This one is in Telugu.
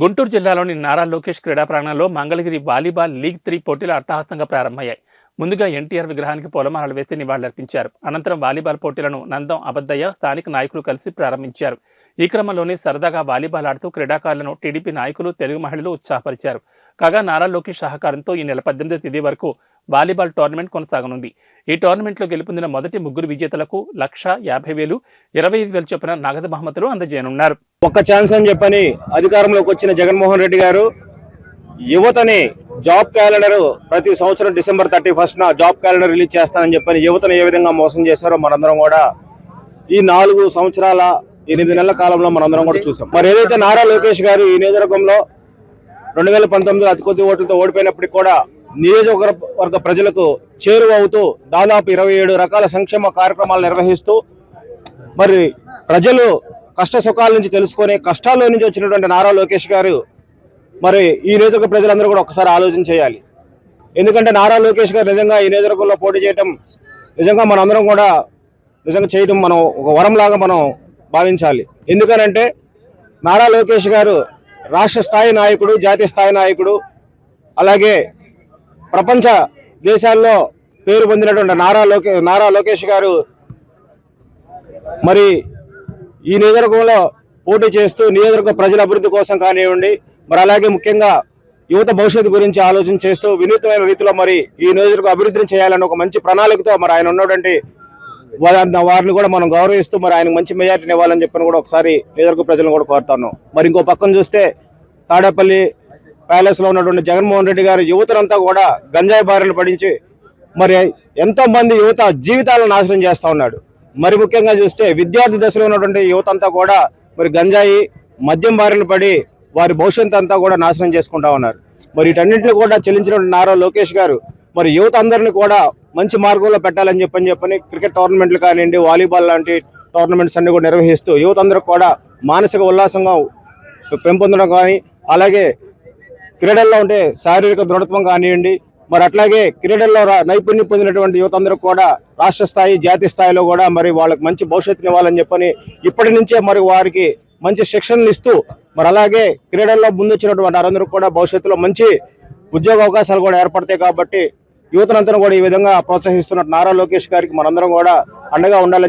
గుంటూరు జిల్లాలోని నారా లోకేష్ క్రీడా ప్రాంగణంలో మంగళగిరి వాలీబాల్ లీగ్ త్రీ పోటీలు అట్టహాసంగా ప్రారంభమయ్యాయి. ముందుగా ఎన్టీఆర్ విగ్రహానికి పూలమాలలు వేసి నివాళులర్పించారు. అనంతరం వాలీబాల్ పోటీలను నందం అబద్దయ్య స్థానిక నాయకులు కలిసి ప్రారంభించారు. ఈ క్రమంలోనే సరదాగా వాలీబాల్ ఆడుతూ క్రీడాకారులను టీడీపీ నాయకులు తెలుగు మహిళలు ఉత్సాహపరిచారు. కాగా నారా లోకేష్ సహకారంతో ఈ నెల పద్దెనిమిదో తేదీ వరకు వాలీబాల్ టోర్నమెంట్ కొనసాగనుంది. ఈ టోర్నమెంట్లో గెలుపొందిన మొదటి ముగ్గురు విజేతలకు లక్ష యాభై వేలు ఇరవై ఐదు వేలు చొప్పున నగదు బహుమతులు అందజేయనున్నారు. ఒక్క ఛాన్స్ అని చెప్పని అధికారంలోకి వచ్చిన జగన్మోహన్ రెడ్డి గారు యువతని జాబ్ క్యాలెండర్ ప్రతి సంవత్సరం December thirty first job calendar release చేస్తానని చెప్పని యువతను ఏ విధంగా మోసం చేశారో మనందరం కూడా ఈ నాలుగు సంవత్సరాల ఎనిమిది నెలల కాలంలో మనందరం కూడా చూసాం. మరి ఏదైతే నారా లోకేష్ గారు ఈ నియోజకవర్గంలో రెండు వేల పంతొమ్మిదిలో అతి కొద్ది ఓట్లతో ఓడిపోయినప్పటికీ కూడా నియోజకవర్గ ప్రజలకు చేరువవుతూ దాదాపు ఇరవై ఏడు రకాల సంక్షేమ కార్యక్రమాలు నిర్వహిస్తూ మరి ప్రజలు కష్ట సుఖాల నుంచి తెలుసుకొని కష్టాల్లో నుంచి వచ్చినటువంటి నారా లోకేష్ గారు మరి ఈ నియోజక ప్రజలందరూ కూడా ఒకసారి ఆలోచన చేయాలి. ఎందుకంటే నారా లోకేష్ గారు నిజంగా ఈ నియోజకవర్గంలో పోటీ చేయటం నిజంగా మనందరం కూడా నిజంగా చేయటం మనం ఒక వరంలాగా మనం భావించాలి. ఎందుకనంటే నారా లోకేష్ గారు రాష్ట్ర స్థాయి నాయకుడు జాతీయ స్థాయి నాయకుడు అలాగే ప్రపంచ దేశాల్లో పేరు పొందినటువంటి నారా లోకే నారా లోకేష్ గారు మరి ఈ నియోజకవర్గంలో పోటీ చేస్తూ నియోజకవర్గ ప్రజల అభివృద్ధి కోసం కానివ్వండి మరి అలాగే ముఖ్యంగా యువత భవిష్యత్తు గురించి ఆలోచన చేస్తూ వినూత్నమైన రీతిలో మరి ఈ నియోజకవర్గ అభివృద్ధిని చేయాలని ఒక మంచి ప్రణాళికతో మరి ఆయన ఉన్నటువంటి వారిని కూడా మనం గౌరవిస్తూ మరి ఆయన మంచి మెజార్టీని ఇవ్వాలని చెప్పని కూడా ఒకసారి నియోజకవర్గ ప్రజలను కూడా కోరుతాను. మరి ఇంకో పక్కన చూస్తే తాడేపల్లి ప్యాలెస్లో ఉన్నటువంటి జగన్మోహన్ రెడ్డి గారు యువతనంతా కూడా గంజాయి బారిన పడించి మరి ఎంతో మంది యువత జీవితాలను నాశనం చేస్తూ ఉన్నాడు. మరి ముఖ్యంగా చూస్తే విద్యార్థి దశలో ఉన్నటువంటి యువత అంతా కూడా మరి గంజాయి మద్యం బారిన పడి వారి భవిష్యత్తు అంతా కూడా నాశనం చేసుకుంటా ఉన్నారు. మరి వీటన్నింటినీ కూడా చెల్లించినటువంటి నారా లోకేష్ గారు మరి యువత అందరిని కూడా మంచి మార్గంలో పెట్టాలని చెప్పని చెప్పని క్రికెట్ టోర్నమెంట్లు కానివ్వండి వాలీబాల్ లాంటి టోర్నమెంట్స్ అన్ని కూడా నిర్వహిస్తూ యువత కూడా మానసిక ఉల్లాసంగా పెంపొందడం కానీ అలాగే క్రీడల్లో ఉంటే శారీరక దృఢత్వం కానివ్వండి మరి అట్లాగే క్రీడల్లో నైపుణ్యం పొందినటువంటి యువత కూడా రాష్ట్ర స్థాయి జాతీయ స్థాయిలో కూడా మరి వాళ్ళకి మంచి భవిష్యత్తుని ఇవ్వాలని చెప్పని ఇప్పటి నుంచే మరి వారికి మంచి శిక్షణలు ఇస్తూ మరి అలాగే క్రీడల్లో ముందొచ్చినటువంటి వారందరూ కూడా భవిష్యత్తులో మంచి ఉద్యోగ అవకాశాలు కూడా ఏర్పడతాయి కాబట్టి యువతనంతా కూడా ఈ విధంగా ప్రోత్సహిస్తున్న నారా లోకేష్ గారికి మనందరం కూడా అండగా ఉండాలని చెప్పి